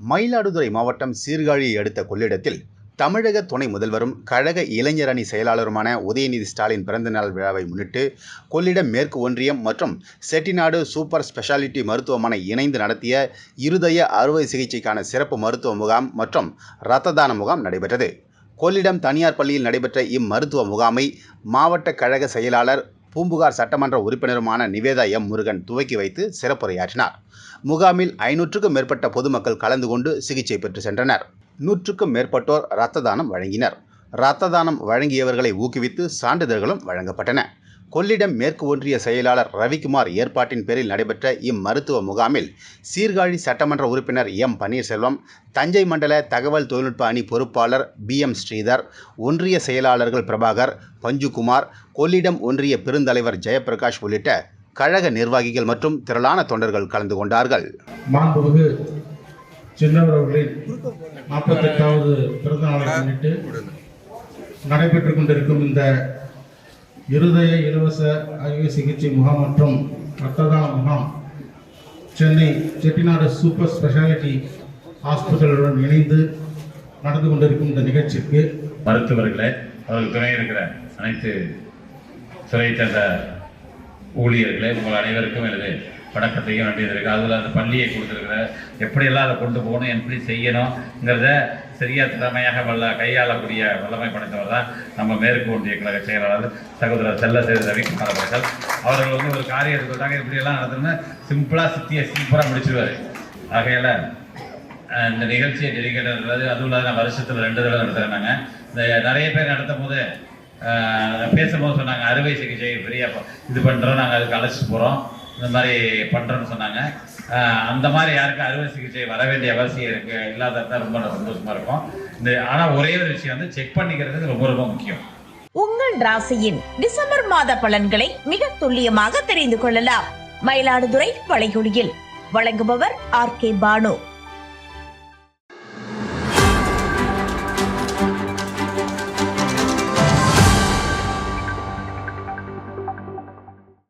மயிலாடுதுறை மாவட்டம் சீர்காழியை அடுத்த கொள்ளிடத்தில் தமிழக துணை முதல்வரும் கழக இளைஞரணி செயலாளருமான உதயநிதி ஸ்டாலின் பிறந்தநாள் விழாவை முன்னிட்டு கொள்ளிடம் மேற்கு ஒன்றியம் மற்றும் செட்டிநாடு சூப்பர் ஸ்பெஷாலிட்டி மருத்துவமனை இணைந்து நடத்திய இருதய அறுவை சிகிச்சைக்கான சிறப்பு மருத்துவ முகாம் மற்றும் இரத்த தான முகாம் நடைபெற்றது. கொள்ளிடம் தனியார் பள்ளியில் நடைபெற்ற இம்மருத்துவ முகாமை மாவட்ட கழக செயலாளர் பூம்புகார் சட்டமன்ற உறுப்பினருமான நிவேதா எம். முருகன் துவக்கி வைத்து சிறப்புரையாற்றினார். முகாமில் ஐநூற்றுக்கும் மேற்பட்ட பொதுமக்கள் கலந்து கொண்டு சிகிச்சை பெற்று சென்றனர். நூற்றுக்கும் மேற்பட்டோர் இரத்த தானம் வழங்கினர். இரத்த தானம் வழங்கியவர்களை ஊக்குவித்து சான்றிதழ்களும் வழங்கப்பட்டன. கொள்ளிடம் மேற்கு ஒன்றிய செயலாளர் ரவிக்குமார் ஏற்பாட்டின் பேரில் நடைபெற்ற இம்மருத்துவ முகாமில் சீர்காழி சட்டமன்ற உறுப்பினர் எம். பன்னீர்செல்வம் தஞ்சை மண்டல தகவல் தொழில்நுட்ப அணி பொறுப்பாளர் பி. எம். ஸ்ரீதர் ஒன்றிய செயலாளர்கள் பிரபாகர் பஞ்சுகுமார் கொள்ளிடம் ஒன்றிய பெருந்தலைவர் ஜெயபிரகாஷ் உள்ளிட்ட கழக நிர்வாகிகள் மற்றும் திரளான தொண்டர்கள் கலந்து கொண்டார்கள். மாண்புமிகு சின்னவர் அவர்களின் நாற்பத்தெட்டாவது பிறந்த நாளை முன்னிட்டு நடைபெற்றுக் கொண்டிருக்கும் இந்த இருதய இலவச அறுவை சிகிச்சை முகாம் மற்றும் ரத்ததான முகாம். சென்னை செட்டிநாடு சூப்பர் ஸ்பெஷாலிட்டி ஹாஸ்பிட்டலுடன் இணைந்து நடந்து கொண்டிருக்கும் இந்த நிகழ்ச்சிக்கு மருத்துவர்களை அவர்கள் துணை இருக்கிற அனைத்து துறை சேர்ந்த ஊழியர்களே உங்கள் அனைவருக்கும் எனது வணக்கத்தையும் வேண்டியதற்கு இருக்கு அதில் அந்த பள்ளியை கொடுத்துருக்குற எப்படியெல்லாம் அதை கொண்டு போகணும் எப்படி செய்யணுங்கிறத சரியா திறமையாக வல்ல கையாளக்கூடிய வல்லமை படைத்தவர் தான் நம்ம மேற்கு ஒன்றிய கழக செயலாளர் சகோதரர் செல்ல சேர் ரவிக்குமார் அவர்கள். அவர்கள் வந்து ஒரு காரியத்தை சொல்றாங்க இப்படியெல்லாம் நடந்ததுன்னு சிம்பிளாக சித்தியை சூப்பராக முடிச்சிருவார். ஆகையில் இந்த நிகழ்ச்சியை டெடிக்கேட்டது அதுவும் இல்லாத நான் வருஷத்தில் ரெண்டு தடவை நடத்துகிறேன் இந்த நிறைய பேர் நடத்தும் போது பேசும்போது சொன்னாங்க அறுவை சிகிச்சை ஃப்ரீயாக இது பண்ணுறோம் நாங்கள் அதுக்கு அழைச்சிட்டு போகிறோம் இந்த மாதிரி பண்ணுறோன்னு சொன்னாங்க. அந்த மாதிரி யாருக்கும் அறுவை சிகிச்சை வர வேண்டிய அவசியம் இருக்கு இல்லாதது ரொம்ப சந்தோஷமா இருக்கும். இந்த ஆனால் ஒரே ஒரு விஷயம் வந்து செக் பண்ணிக்கிறது ரொம்ப ரொம்ப முக்கியம். உங்கள் ராசியின் டிசம்பர் மாத பலன்களை மிக துல்லியமாக தெரிந்து கொள்ளலாம். மயிலாடுதுறை வளைகுடியில் வழங்குபவர் ஆர் கே பானு.